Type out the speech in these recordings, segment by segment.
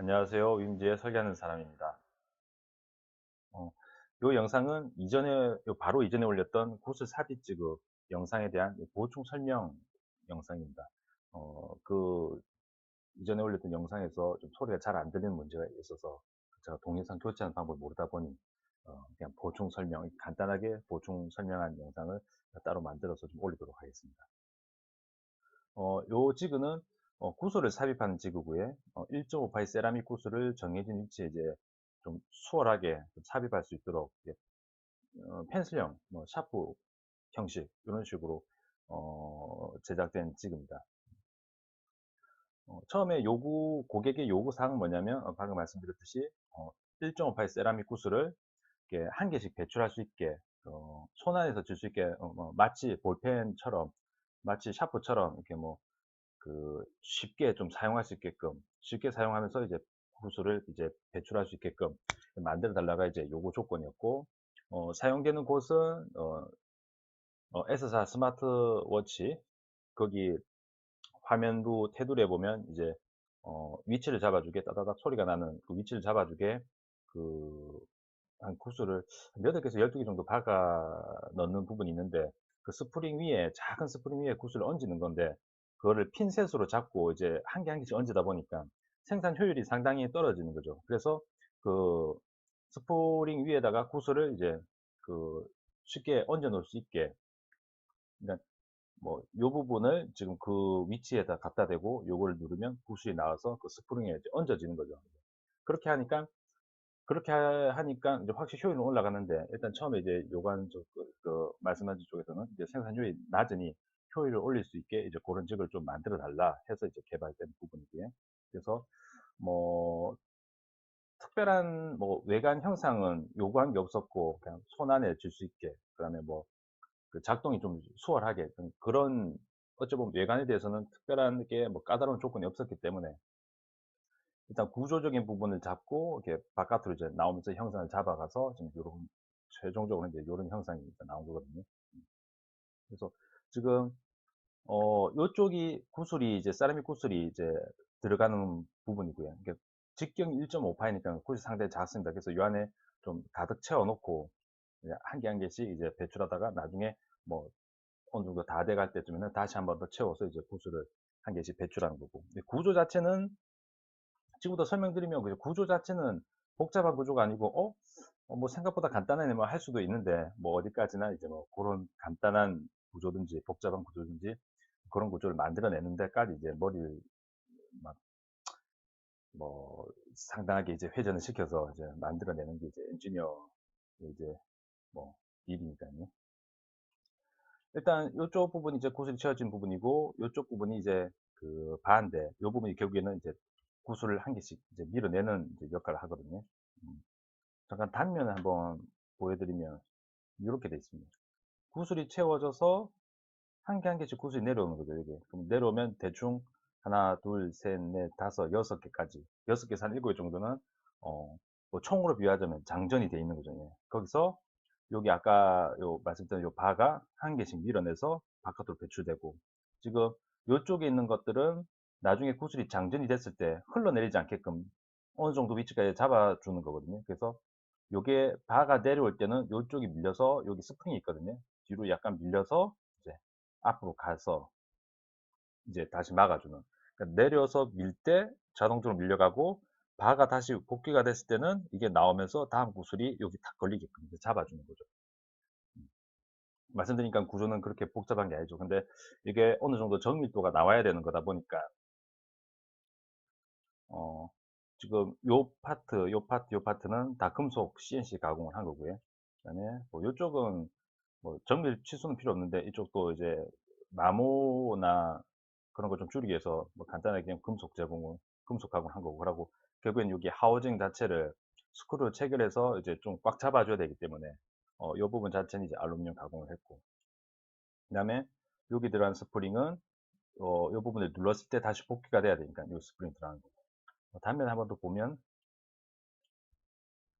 안녕하세요. 윈지의 설계하는 사람입니다. 어, 이 영상은 이전에, 요 바로 이전에 올렸던 구슬 삽입 지급 영상에 대한 보충 설명 영상입니다. 어, 그, 이전에 올렸던 영상에서 좀 소리가 잘 안 들리는 문제가 있어서 제가 동영상 교체하는 방법을 모르다 보니 어, 그냥 보충 설명, 간단하게 보충 설명한 영상을 따로 만들어서 좀 올리도록 하겠습니다. 어, 요 지그는 어, 구슬을 삽입하는 지그고에 어, 1.5파이 세라믹 구슬을 정해진 위치에 이제 좀 수월하게 좀 삽입할 수 있도록 어, 펜슬형, 뭐 샤프 형식 이런 식으로 어, 제작된 지그입니다. 어, 처음에 요구 고객의 요구 사항은 뭐냐면 어, 방금 말씀드렸듯이 1.5파이 세라믹 구슬을 한 개씩 배출할 수 있게 손 안에서 줄수 있게 뭐 마치 볼펜처럼 마치 샤프처럼 이렇게 뭐 그 쉽게 좀 사용할 수 있게끔 쉽게 사용하면서 이제 구슬을 이제 배출할 수 있게끔 만들어 달라가 이제 요구 조건이었고 어, 사용되는 곳은 어, 어, S사 스마트워치 거기 화면부 테두리에 보면 이제 어, 위치를 잡아주게 따다닥 소리가 나는 그 위치를 잡아주게 그한 구슬을 몇 개에서 12개 정도 박아 넣는 부분이 있는데 그 스프링 위에 작은 스프링 위에 구슬을 얹는 건데 그거를 핀셋으로 잡고 이제 한 개 한 개씩 얹다 보니까 생산 효율이 상당히 떨어지는 거죠. 그래서 그 스프링 위에다가 구슬을 이제 그 쉽게 얹어 놓을 수 있게 그러니까 뭐 요 부분을 지금 그 위치에다 갖다 대고 요걸 누르면 구슬이 나와서 그 스프링에 이제 얹어지는 거죠. 그렇게 하니까 그렇게 하니까 이제 확실히 효율은 올라가는데 일단 처음에 이제 요관 그, 그 말씀하신 쪽에서는 이제 생산율이 낮으니 효율을 올릴 수 있게 이제 그런 직을 좀 만들어 달라 해서 이제 개발된 부분이고요. 그래서 뭐 특별한 뭐 외관 형상은 요구한 게 없었고 그냥 손 안에 줄 수 있게 그다음에 뭐 그 작동이 좀 수월하게 그런 어찌 보면 외관에 대해서는 특별한 게 뭐 까다로운 조건이 없었기 때문에 일단 구조적인 부분을 잡고 이렇게 바깥으로 이제 나오면서 형상을 잡아가서 지금 이런 최종적으로 이제 이런 형상이 나온 거거든요. 그래서 지금 어 요쪽이 구슬이 이제 세라믹 구슬이 이제 들어가는 부분이고요. 그러니까 직경 1.5파이니까 구슬이 상당히 작습니다. 그래서 이 안에 좀 가득 채워 놓고 한 개 한 개씩 이제 배출하다가 나중에 뭐 어느 정도 다 돼갈 때쯤에는 다시 한 번 더 채워서 이제 구슬을 한 개씩 배출하는 거고 구조 자체는 지금부터 설명드리면 그 구조 자체는 복잡한 구조가 아니고 어? 어, 뭐 생각보다 간단하네 뭐할 수도 있는데 뭐 어디까지나 이제 뭐 그런 간단한 구조든지 복잡한 구조든지 그런 구조를 만들어내는 데까지 이제 머리를 막 뭐 상당하게 이제 회전을 시켜서 이제 만들어내는 게 이제 엔지니어 이제 뭐 일이니까요. 일단 이쪽 부분이 이제 구슬이 채워진 부분이고 이쪽 부분이 이제 그 반대 이 부분이 결국에는 이제 구슬을 한 개씩 이제 밀어내는 이제 역할을 하거든요. 음. 잠깐 단면을 한번 보여드리면 이렇게 되어 있습니다. 구슬이 채워져서 한 개 한 개씩 구슬이 내려오는 거죠. 여기. 그럼 내려오면 대충 하나, 둘, 셋, 넷, 다섯, 여섯 개까지. 여섯 개에서 한 일곱 개 정도는, 어, 뭐 총으로 비유하자면 장전이 되어 있는 거죠. 예. 거기서 여기 아까 요 말씀드린 요 바가 한 개씩 밀어내서 바깥으로 배출되고 지금 요쪽에 있는 것들은 나중에 구슬이 장전이 됐을 때 흘러내리지 않게끔 어느 정도 위치까지 잡아주는 거거든요. 그래서 요게 바가 내려올 때는 요쪽이 밀려서 여기 스프링이 있거든요. 뒤로 약간 밀려서 이제 앞으로 가서 이제 다시 막아주는. 그러니까 내려서 밀 때 자동적으로 밀려가고 바가 다시 복귀가 됐을 때는 이게 나오면서 다음 구슬이 여기 딱 걸리게끔 잡아주는 거죠. 음. 말씀드리니까 구조는 그렇게 복잡한 게 아니죠. 근데 이게 어느 정도 정밀도가 나와야 되는 거다 보니까 어, 지금 요 파트, 요 파트, 요 파트는 다 금속 CNC 가공을 한 거고요. 그다음에 뭐 요쪽은 뭐 정밀 치수는 필요 없는데 이쪽도 이제 마모나 그런 거좀 줄이기 위해서 뭐 간단하게 그냥 금속 제공을 금속 가공을 한 거고. 그러고 결국엔 여기 하우징 자체를 스크류 체결해서 이제 좀 꽉 잡아줘야 되기 때문에 어, 이 부분 자체는 이제 알루미늄 가공을 했고. 그 다음에 여기 들어간 스프링은 어, 이 부분을 눌렀을 때 다시 복귀가 돼야 되니까 이 스프링 들어가는 거고 뭐 단면 한번 더 보면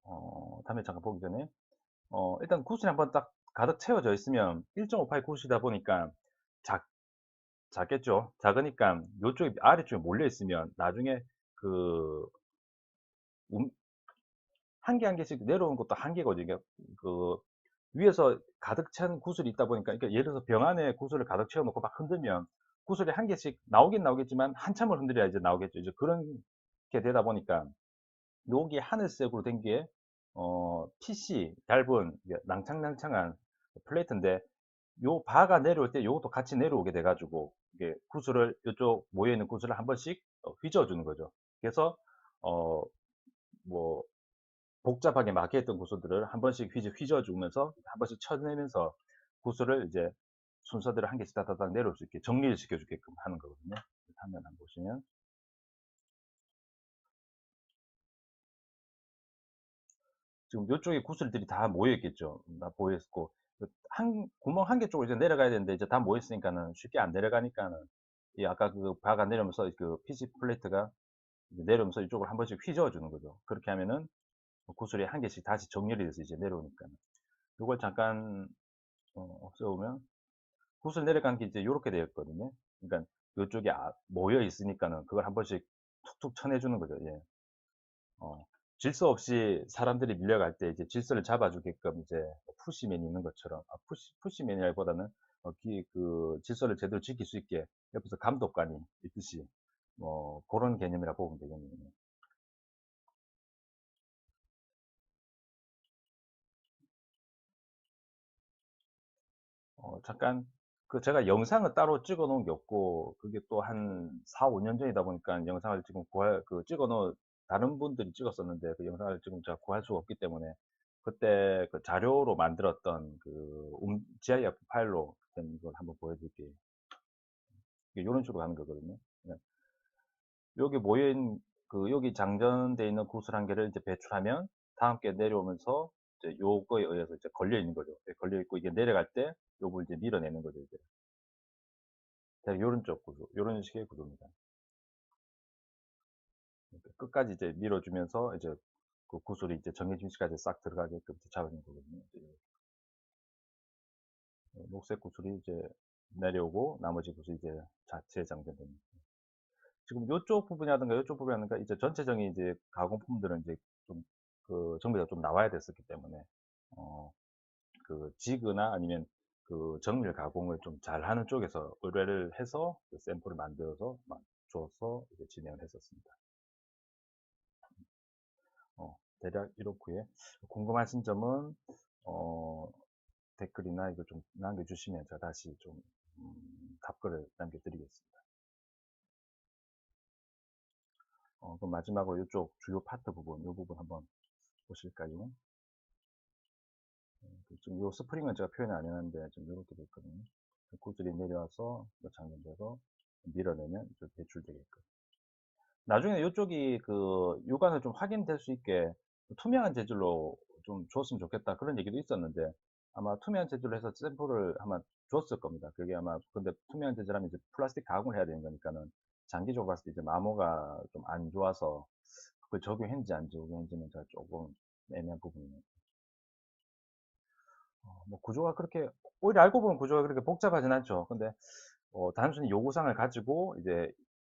어, 단면 잠깐 보기 전에 어, 일단 구슬이 한번 딱 가득 채워져 있으면 1.58 구슬이다 보니까 작, 작겠죠 작으니까 이쪽에 아래쪽에 몰려 있으면 나중에 그움한개한 개씩 내려오는 것도 한계거든요. 그 위에서 가득 찬 구슬이 있다 보니까 그러니까 예를 들어서 병 안에 구슬을 가득 채워 놓고 막 흔들면 구슬이 한 개씩 나오긴 나오겠지만 한참을 흔들어야 이제 나오겠죠. 이제 그런 게 되다 보니까 여기 하늘색으로 된 게 어 PC 얇은 낭창낭창한 플레이트인데 요 바가 내려올 때 요것도 같이 내려오게 돼 가지고 이게 구슬을 요쪽 모여 있는 구슬을 한 번씩 어 휘저어 주는 거죠. 그래서 어 뭐 복잡하게 막혀 있던 구슬들을 한 번씩 휘저 휘저어 주면서 한 번씩 쳐내면서 구슬을 이제 순서대로 한 개씩 다다닥 내려올 수 있게 정리를 시켜 주게끔 하는 거거든요. 화면 한번 보시면 지금 요쪽에 구슬들이 다 모여 있겠죠. 다 모여 있고 그한 구멍 한 개 쪽으로 이제 내려가야 되는데 이제 다 모여 있으니까는 쉽게 안 내려가니까는 이 아까 그 바가 내려오면서 그 PC 플레이트가 내려오면서 이쪽을 한 번씩 휘저어 주는 거죠. 그렇게 하면은 구슬이 한 개씩 다시 정렬이 돼서 이제 내려오니까는 요걸 잠깐 어 없애보면 구슬 내려간 게 이제 요렇게 되어 있거든요. 그러니까 요쪽에 아 모여 있으니까는 그걸 한 번씩 툭툭 쳐내 주는 거죠. 예. 어 질서 없이 사람들이 밀려갈 때 이제 질서를 잡아 주게끔 이제 푸시맨이 있는 것처럼 아 푸시 푸시맨이라기보다는 어 기 그 질서를 제대로 지킬 수 있게 옆에서 감독관이 있듯이 뭐 고런 개념이라고 보면 되겠네요. 어 잠깐 그 제가 영상을 따로 찍어 놓은 게 없고 그게 또 한 4-5년 전이다 보니까 영상을 지금 구할 그 찍어 놓은 다른 분들이 찍었었는데 그 영상을 지금 제가 구할 수가 없기 때문에 그때 그 자료로 만들었던 그음 GIF 파일로 된걸 한번 보여 드릴게요. 이게 요런 식으로 가는 거거든요. 네. 여기 모여 있는 그 여기 장전되어 있는 구슬 한 개를 이제 배출하면 다음 게 내려오면서 이제 요거에 의해서 이제 걸려 있는 거죠. 예 걸려 있고 이게 내려갈 때 요걸 이제 밀어내는 거죠, 이제. 자, 요런 쪽 구조, 요런 식의 구조입니다. 끝까지 이제 밀어주면서 이제 그 구슬이 이제 정해진 위치까지 싹 들어가게끔 잡아주는 거거든요. 어, 녹색 구슬이 이제 내려오고 나머지 구슬이 이제 자체 장전됩니다. 지금 요쪽 부분이라든가 요쪽 부분이라든가 이제 전체적인 이제 가공품들은 이제 좀 그 정비가 좀 나와야 됐었기 때문에 어 그 지그나 아니면 그 정밀 가공을 좀 잘하는 쪽에서 의뢰를 해서 그 샘플을 만들어서 막 줘서 이제 진행을 했었습니다. 어, 대략 이렇고요. 궁금하신 점은 어, 댓글이나 이거 좀 남겨주시면 제가 다시 좀 음, 답글을 남겨드리겠습니다. 어, 그럼 마지막으로 이쪽 주요 파트 부분, 이 부분 한번 보실까요? 지금 요 스프링은 제가 표현을 안 해놨는데 좀 이렇게 돼 있거든요. 구슬이 내려와서 장전돼서 밀어내면 이쪽 배출되게끔. 나중에 이쪽이 그 육안을 좀 확인될 수 있게 투명한 재질로 좀 줬으면 좋겠다 그런 얘기도 있었는데 아마 투명한 재질로 해서 샘플을 아마 줬을 겁니다. 그게 아마 근데 투명한 재질하면 이제 플라스틱 가공을 해야 되는 거니까는 장기적으로 봤을 때 이제 마모가 좀 안 좋아서 그걸 적용했는지 안 적용했는지는 제가 조금 애매한 부분이에요. 어, 뭐 구조가 그렇게 오히려 알고 보면 구조가 그렇게 복잡하진 않죠. 근데 어, 단순히 요구사항을 가지고 이제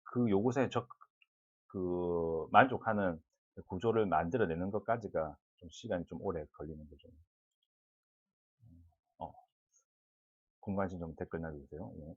그 요구사에 적, 그 만족하는 구조를 만들어내는 것까지가 좀 시간이 좀 오래 걸리는 거죠. 어, 궁금하신 점 댓글 남겨주세요. 예.